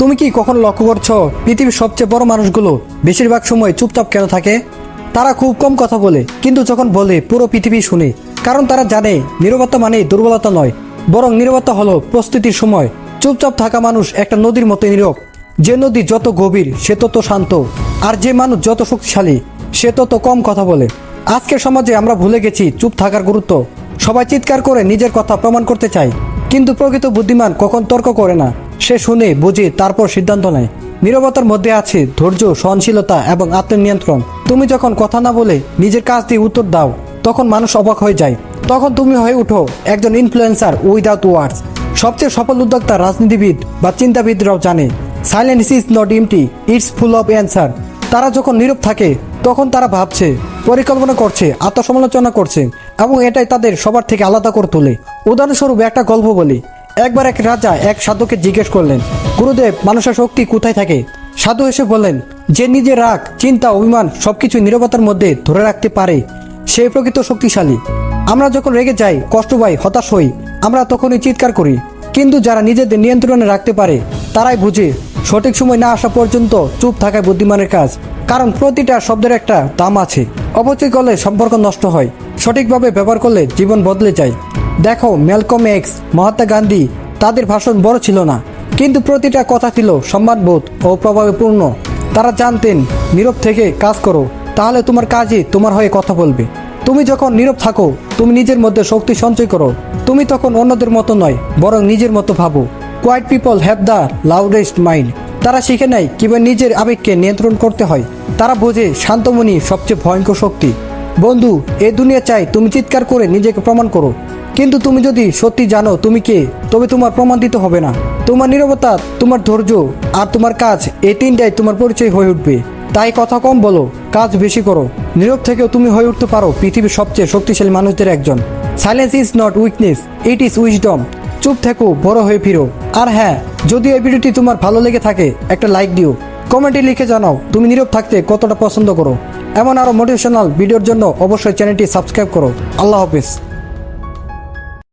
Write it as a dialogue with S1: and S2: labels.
S1: তুমি কি কখনো লক্ষ্য করছ, পৃথিবীর সবচেয়ে বড় মানুষগুলো বেশিরভাগ সময় চুপচাপ কেন থাকে? তারা খুব কম কথা বলে, কিন্তু যখন বলে, পুরো পৃথিবী শুনে। কারণ তারা জানে, নীরবতা মানে দুর্বলতা নয়, বরং নীরবতা হলো প্রস্তুতির সময়। চুপচাপ থাকা মানুষ একটা নদীর মতো নীরব। যে নদী যত গভীর, সে তত শান্ত। আর যে মানুষ যত শক্তিশালী, সে তত কম কথা বলে। আজকের সমাজে আমরা ভুলে গেছি চুপ থাকার গুরুত্ব। সবাই চিৎকার করে নিজের কথা প্রমাণ করতে চায়। কিন্তু প্রকৃত বুদ্ধিমান কখন তর্ক করে না। সে শুনে বুঝে তারপর সিদ্ধান্ত নেয়। নীরবতার মধ্যে আছে ধৈর্য, সহনশীলতা এবং আত্মনিয়ন্ত্রণ। তুমি যখন কথা না বলে নিজের কাজ দিয়ে উত্তর দাও, তখন মানুষ অবাক হয়ে যায়। তখন তুমি হয়ে উঠো একজন ইনফ্লুয়েন্সার উইদাউট ওয়ার্ডস সবচেয়ে সফল উদ্যোক্তা রাজনীতিবিদ বা চিন্তাবিদরাও জানে silence is not empty it's full of answer তারা যখন নীরব থাকে, তখন তারা ভাবছে, পরিকল্পনা করছে, আত্মসমালোচনা করছে এবং এটাই তাদের সবার থেকে আলাদা করে তোলে। উদাহরণস্বরূপ একটা গল্প বলি। একবার এক রাজা এক সাধুকে জিজ্ঞেস করলেন, গুরুদেব, মানুষের শক্তি কোথায় থাকে? সাধু এসে বললেন, যে নিজের রাগ, চিন্তা, অভিমান সবকিছু নীরবতার মধ্যে ধরে রাখতে পারে, সে প্রকৃত শক্তিশালী। আমরা যখন রেগে যাই, কষ্ট পাই, হতাশ হই, আমরা তখনই চিৎকার করি। কিন্তু যারা নিজেদের নিয়ন্ত্রণে রাখতে পারে, তারাই বুঝে, সঠিক সময় না আসা পর্যন্ত চুপ থাকায় বুদ্ধিমানের কাজ। কারণ প্রতিটা শব্দের একটা দাম আছে। অপচয় করলে সম্পর্ক নষ্ট হয়। সঠিকভাবে ব্যবহার করলে জীবন বদলে যায়। দেখো, ম্যালকম এক্স, মহাত্মা গান্ধী, তাদের ভাষণ বড় ছিল না। কিন্তু প্রতিটা কথা ছিল সম্মানবোধ ও প্রভাবে পূর্ণ তারা জানতেন, নীরব থেকে কাজ করো, তাহলে তোমার কাজই তোমার হয়ে কথা বলবে। তুমি যখন নীরব থাকো, তুমি নিজের মধ্যে শক্তি সঞ্চয় করো। তুমি তখন অন্যদের মতো নয়, বরং নিজের মতো ভাবো। Quiet people have the loudest mind তারা শিখে নেয় কীভাবে নিজের আবেগকে নিয়ন্ত্রণ করতে হয়। তারা বোঝে শান্তমণি সবচেয়ে ভয়ঙ্কর শক্তি। বন্ধু, এ দুনিয়া চাই তুমি চিৎকার করে নিজেকে প্রমাণ করো। কিন্তু তুমি যদি সত্যি জানো তুমি কে, তবে তোমার প্রমাণ দিতে হবে না। তোমার নীরবতা, তোমার ধৈর্য আর তোমার কাজ এই তিনটাই তোমার পরিচয় হয়ে উঠবে। তাই কথা কম বলো, কাজ বেশি করো। নীরব থেকেও তুমি হয়ে উঠতে পারো পৃথিবীর সবচেয়ে শক্তিশালী মানুষদের একজন। Silence is not weakness it is wisdom চুপ থেকো, বড় হয়ে ফিরো। আর হ্যাঁ যদি এই ভিডিওটি তোমার ভালো লেগে থাকে, একটা লাইক দিও। কমেন্টে লিখে জানাও, তুমি নীরব থাকতে কতটা পছন্দ করো। এমন আরও মোটিভেশনাল ভিডিওর জন্য অবশ্যই চ্যানেলটি সাবস্ক্রাইব করো। আল্লাহ হাফিজ।